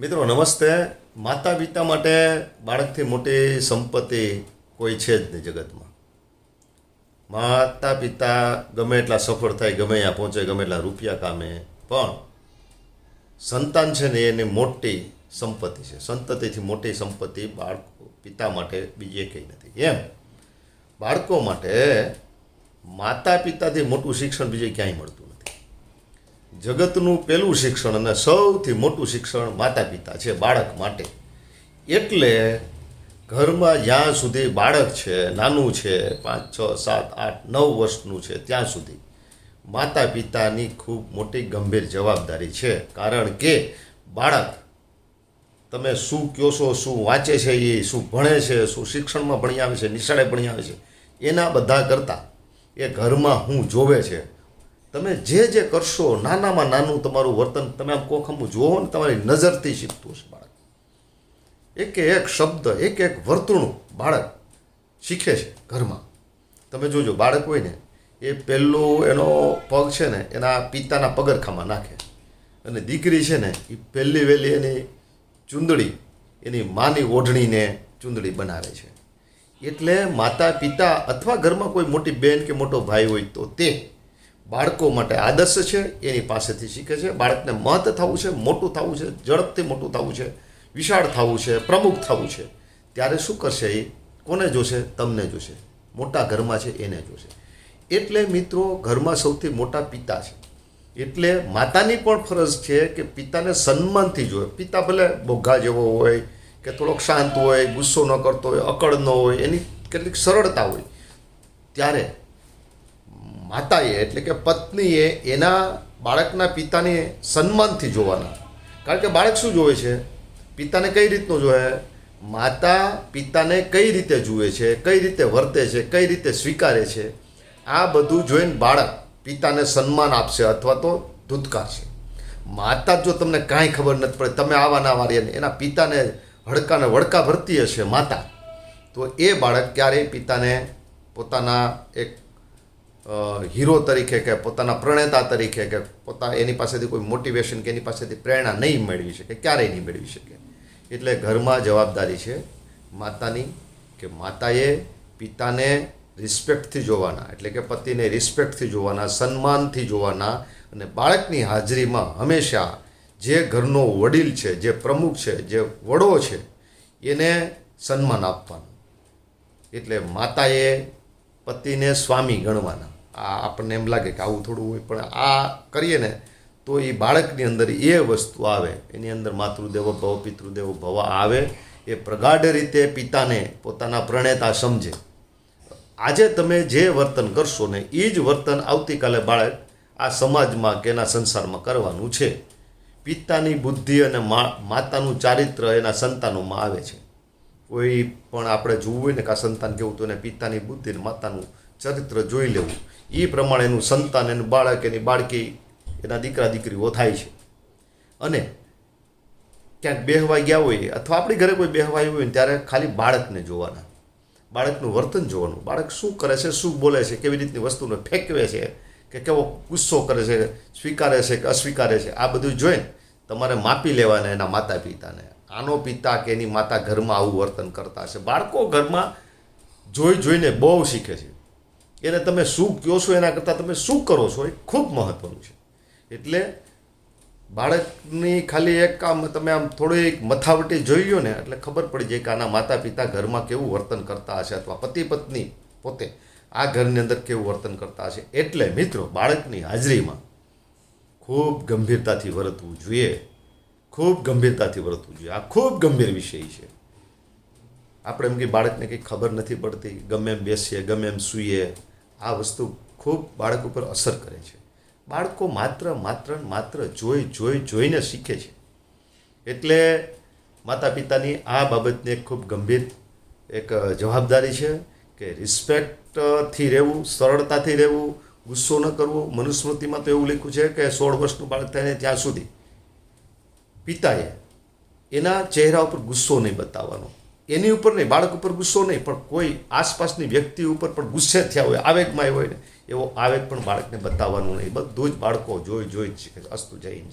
મિત્રો, નમસ્તે. માતા પિતા માટે બાળકથી મોટી સંપત્તિ કોઈ છે જ નહીં જગતમાં. માતા પિતા ગમે એટલા સફળ થાય, ગમે ત્યાં પહોંચે, ગમે એટલા રૂપિયા કામે, પણ સંતાન છે ને એની મોટી સંપત્તિ છે. સંતતિથી મોટી સંપત્તિ બાળકો પિતા માટે બીજી કંઈ નથી. એમ બાળકો માટે માતા પિતાથી મોટું શિક્ષણ બીજે ક્યાંય મળતું જગતનું પહેલું શિક્ષણ અને સૌથી મોટું શિક્ષણ માતા પિતા છે, બાળક માટે. એટલે ઘરમાં જ્યાં સુધી બાળક છે, નાનું છે, પાંચ, છ, સાત, આઠ, નવ વર્ષનું છે, ત્યાં સુધી માતા પિતાની ખૂબ મોટી ગંભીર જવાબદારી છે. કારણ કે બાળક તમે શું કહો છો, શું વાંચે છે એ, શું ભણે છે, શું શિક્ષણમાં ભણી આવે છે નિશાળે ભણી આવે છે, એના બધા કરતાં એ ઘરમાં હું જોવે છે તમે જે જે કરશો, નાનામાં નાનું તમારું વર્તન તમે આમ કોખમું જુઓ ને તમારી નજરથી શીખતું હશે બાળક. એક એક શબ્દ, એક એક વર્તણૂક બાળક શીખે છે ઘરમાં. તમે જોજો, બાળક હોય ને, એ પહેલો એનો પગ છે ને, એના પિતાના પગરખામાં નાખે. અને દીકરી છે ને, એ પહેલી વહેલી એની ચૂંદડી, એની માની ઓઢણીને ચૂંદડી બનાવે છે. એટલે માતા પિતા અથવા ઘરમાં કોઈ મોટી બહેન કે મોટો ભાઈ હોય તો તે બાળકો માટે આદર્શ છે, એની પાસેથી શીખે છે. બાળકને મહત થવું છે, મોટું થવું છે, ઝડપથી મોટું થવું છે, વિશાળ થવું છે, પ્રમુખ થવું છે. ત્યારે શું કરશે એ? કોને જોશે? તમને જોશે. મોટા ઘરમાં છે, એને જોશે. એટલે મિત્રો, ઘરમાં સૌથી મોટા પિતા છે. એટલે માતાની પણ ફરજ છે કે પિતાને સન્માનથી જોવે. પિતા ભલે બોઘા જેવો હોય, કે થોડોક શાંત હોય, ગુસ્સો ન કરતો હોય, અકળ ન હોય, એની કેટલીક સરળતા હોય. ત્યારે માતાએ, એટલે કે પત્નીએ એના બાળકના પિતાને સન્માનથી જોવાના. કારણ કે બાળક શું જોવે છે? પિતાને કઈ રીતનું જોવે? માતા પિતાને કઈ રીતે જુએ છે? કઈ રીતે વર્તે છે? કઈ રીતે સ્વીકારે છે? આ બધું જોઈને બાળક પિતાને સન્માન આપશે અથવા તો ધૂતકારશે. માતા જો તમને કાંઈ ખબર નથી પડે, તમે આવા ના વાળીએ એના પિતાને હડકાને વડકા ભરતી હશે માતા, તો એ બાળક ક્યારેય પિતાને પોતાના એક હીરો તરીકે કે પોતાના પ્રણેતા તરીકે કે પોતા એની પાસેથી કોઈ મોટિવેશન કે એની પાસેથી પ્રેરણા નહીં મેળવી શકે, ક્યારેય નહીં મેળવી શકે. એટલે ઘરમાં જવાબદારી છે માતાની કે માતાએ પિતાને રિસ્પેક્ટથી જોવાના, એટલે કે પતિને રિસ્પેક્ટથી જોવાના, સન્માનથી જોવાના અને બાળકની હાજરીમાં હંમેશા જે ઘરનો વડીલ છે, જે પ્રમુખ છે, જે વડો છે, એને સન્માન આપવાનું. એટલે માતાએ પતિને સ્વામી ગણવાના. આ આપણને એમ લાગે કે આવું થોડું હોય, પણ આ કરીએ ને, તો એ બાળકની અંદર એ વસ્તુ આવે. એની અંદર માતૃદેવો ભવ, પિતૃદેવો ભવ આવે. એ પ્રગાઢ રીતે પિતાને પોતાના પ્રણેતા સમજે. આજે તમે જે વર્તન કરશો ને, એ જ વર્તન આવતીકાલે બાળક આ સમાજમાં કે એના સંસારમાં કરવાનું છે. પિતાની બુદ્ધિ અને માતાનું ચારિત્ર એના સંતાનોમાં આવે છે. કોઈ પણ આપણે જોવું હોય ને કે આ સંતાન કેવું તો એને પિતાની બુદ્ધિ ને માતાનું ચરિત્ર જોઈ લેવું. એ પ્રમાણે એનું સંતાન એનું બાળક, એની બાળકી, એના દીકરા દીકરીઓ થાય છે. અને ક્યાંક બેહવા ગયા હોય, અથવા આપણી ઘરે કોઈ બેહવાઈ હોય ને ત્યારે ખાલી બાળકને જોવાના. બાળકનું વર્તન જોવાનું. બાળક શું કરે છે, શું બોલે છે, કેવી રીતની વસ્તુને ફેંકવે છે, કે કેવો ગુસ્સો કરે છે, સ્વીકારે છે કે અસ્વીકારે છે, આ બધું જોઈને તમારે માપી લેવાના એના માતા પિતાને આનો પિતા કે એની માતા ઘરમાં આવું વર્તન કરતા હશે. બાળકો ઘરમાં જોઈ જોઈને બહુ શીખે છે. એને તમે શું કહો છો એના કરતાં તમે શું કરો છો એ ખૂબ મહત્ત્વનું છે. એટલે બાળકની ખાલી એક આમ તમે આમ થોડી મથાવટી જોઈ લો ને, એટલે ખબર પડી જાય કે આના માતા પિતા ઘરમાં કેવું વર્તન કરતા હશે અથવા પતિ પત્ની પોતે આ ઘરની અંદર કેવું વર્તન કરતા હશે. એટલે મિત્રો બાળકની હાજરીમાં ખૂબ ગંભીરતાથી વર્તવું જોઈએ. ખૂબ ગંભીરતાથી વર્તવું જોઈએ. આ ખૂબ ગંભીર વિષય છે. આપણે એમ કે બાળકને કંઈ ખબર નથી પડતી, ગમે એમ બેસીએ, ગમે એમ સૂઈએ, આ વસ્તુ ખૂબ બાળક ઉપર અસર કરે છે. બાળકો માત્ર માત્ર માત્ર જોઈ જોઈ, જોઈને શીખે છે. એટલે માતા પિતાની આ બાબતને ખૂબ ગંભીર એક જવાબદારી છે કે રિસ્પેક્ટથી રહેવું, સરળતાથી રહેવું, ગુસ્સો ન કરવો. મનુસ્મૃતિમાં તો એવું લખ્યું છે કે સોળ વર્ષનું બાળક થાય ત્યાં સુધી પિતાએ એના ચહેરા ઉપર ગુસ્સો નહીં બતાવવાનો. એની ઉપર નહીં, બાળક ઉપર ગુસ્સો નહીં, પણ કોઈ આસપાસની વ્યક્તિ ઉપર પણ ગુસ્સે થયા હોય આવેગમાં હોય ને, એવો આવેગ પણ બાળકને બતાવવાનું નહીં. બધું જ બાળકો જોઈ જોઈ જ શીખે અસ્તુ જય હિન્દ